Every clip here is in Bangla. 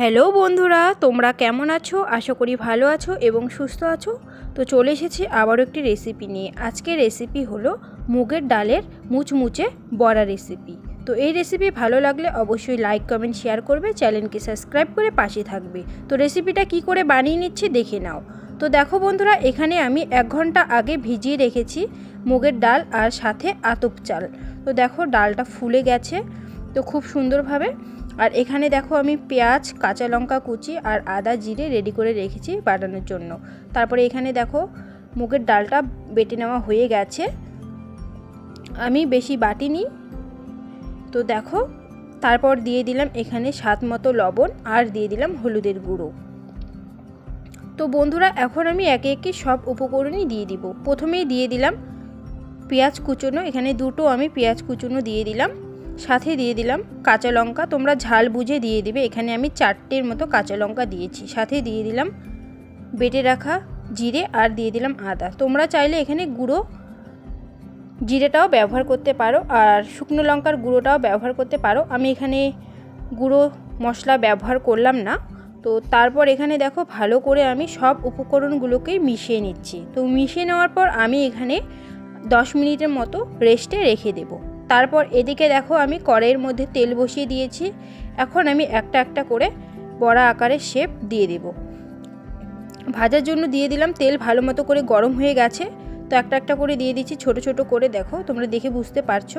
হ্যালো বন্ধুরা, তোমরা কেমন আছো? আশা করি ভালো আছো এবং সুস্থ আছো। তো চলে এসেছি আবারও একটি রেসিপি নিয়ে। আজকের রেসিপি হলো মুগের ডালের মুচমুচে বড়া রেসিপি তো এই রেসিপি ভালো লাগলে অবশ্যই লাইক কমেন্ট শেয়ার করবে, চ্যানেলকে সাবস্ক্রাইব করে পাশে থাকবে। তো রেসিপিটা কি করে বানিয়ে নিচ্ছি দেখে নাও। তো দেখো বন্ধুরা, এখানে আমি এক ঘণ্টা আগে ভিজিয়ে রেখেছি মুগের ডাল আর সাথে আতপ চাল। তো দেখো ডালটা ফুলে গেছে। তো খুব সুন্দরভাবে আর এখানে দেখো আমি পেঁয়াজ, কাঁচা লঙ্কা কুচি আর আদা জিরে রেডি করে রেখেছি বাটানোর জন্য। তারপরে এখানে দেখো মুগের ডালটা বেটে নেওয়া হয়ে গেছে। আমি বেশি বাটিনি। তো দেখো, তারপর দিয়ে দিলাম এখানে স্বাদ মতো লবণ আর দিয়ে দিলাম হলুদের গুঁড়ো। তো বন্ধুরা, এখন আমি একে একে সব উপকরণই দিয়ে দিব। প্রথমেই দিয়ে দিলাম পেঁয়াজ কুচনো। এখানে দুটো আমি পেঁয়াজ কুচনো দিয়ে দিলাম। সাথে দিয়ে দিলাম কাঁচা লঙ্কা। তোমরা ঝাল বুঝে দিয়ে দিবে। এখানে আমি চারটের মতো কাঁচা লঙ্কা দিয়েছি। সাথে দিয়ে দিলাম বেটে রাখা জিরে আর দিয়ে দিলাম আদা। তোমরা চাইলে এখানে গুঁড়ো জিরেটাও ব্যবহার করতে পারো আর শুকনো লঙ্কার গুঁড়োটাও ব্যবহার করতে পারো। আমি এখানে গুঁড়ো মশলা ব্যবহার করলাম না। তো তারপর এখানে দেখো ভালো করে আমি সব উপকরণগুলোকেই মিশিয়ে নিচ্ছি। তো মিশিয়ে নেওয়ার পর আমি এখানে দশ মিনিটের মতো রেস্টে রেখে দেবো। তারপর এদিকে দেখো আমি কড়াইয়ের মধ্যে তেল বসিয়ে দিয়েছি। এখন আমি একটা একটা করে বড়া আকারের শেপ দিয়ে দেব। ভাজার জন্য দিয়ে দিলাম তেল ভালো মতো করে গরম হয়ে গেছে। তো একটা একটা করে দিয়ে দিচ্ছি, ছোট ছোট করে দেখো, তোমরা দেখে বুঝতে পারছ।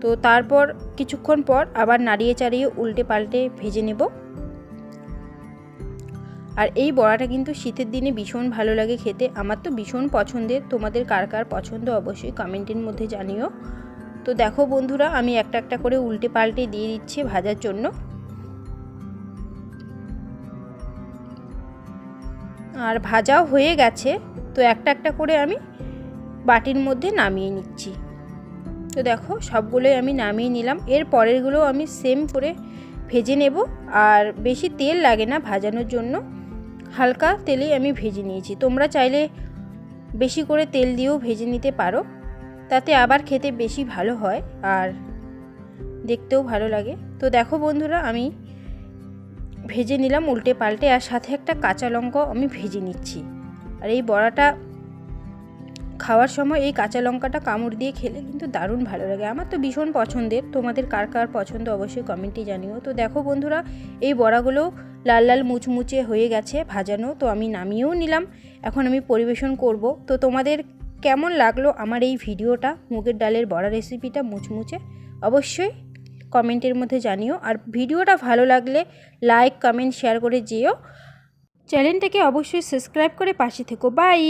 তো তারপর কিছুক্ষণ পর আবার নাড়িয়ে চাড়িয়ে উল্টে পাল্টে ভেজে নেব। আর এই বড়াটা কিন্তু শীতের দিনে ভীষণ ভালো লাগে খেতে। আমার তো ভীষণ পছন্দের। তোমাদের কার কার পছন্দ অবশ্যই কমেন্টের মধ্যে জানিও। তো দেখো বন্ধুরা, আমি একটা একটা করে উল্টে পাল্টে দিয়ে দিচ্ছি ভাজার জন্য। আর ভাজাও হয়ে গেছে, তো একটা একটা করে আমি বাটির মধ্যে নামিয়ে নিচ্ছি। তো দেখো, সবগুলোই আমি নামিয়ে নিলাম। এর পরেরগুলো আমি সেম করে ভেজে নেব, আর বেশি তেল লাগে না ভাজানোর জন্য। হালকা তেলেই আমি ভেজে নিয়েছি। তোমরা চাইলে বেশি করে তেল দিয়েও ভেজে নিতে পারো। তাতে আবার খেতে বেশি ভালো হয় আর দেখতেও ভালো লাগে। তো দেখো বন্ধুরা, আমি ভেজে নিলাম উল্টে পাল্টে আর সাথে একটা কাঁচা লঙ্কাও আমি ভেজে নিচ্ছি। আর এই বড়াটা খাওয়ার সময় এই কাঁচা লঙ্কাটা কামড় দিয়ে খেলে কিন্তু দারুণ ভালো লাগে। আমার তো ভীষণ পছন্দের। তোমাদের কার কার পছন্দ অবশ্যই কমেন্টে জানিও। তো দেখো বন্ধুরা, এই বড়াগুলো লাল লাল মুচমুচে হয়ে গেছে ভাজানো। তো আমি নামিয়েও নিলাম। এখন আমি পরিবেশন করব। তো তোমাদের কেমন লাগল আমার এই ভিডিওটা? মুগের ডালের বড়া রেসিপিটা মুচমুচে? অবশ্যই কমেন্টের মধ্যে জানিও। আর ভিডিওটা ভালো লাগলে লাইক কমেন্ট শেয়ার করে যেও। চ্যানেলটাকে অবশ্যই সাবস্ক্রাইব করে পাশে থেকো। বাই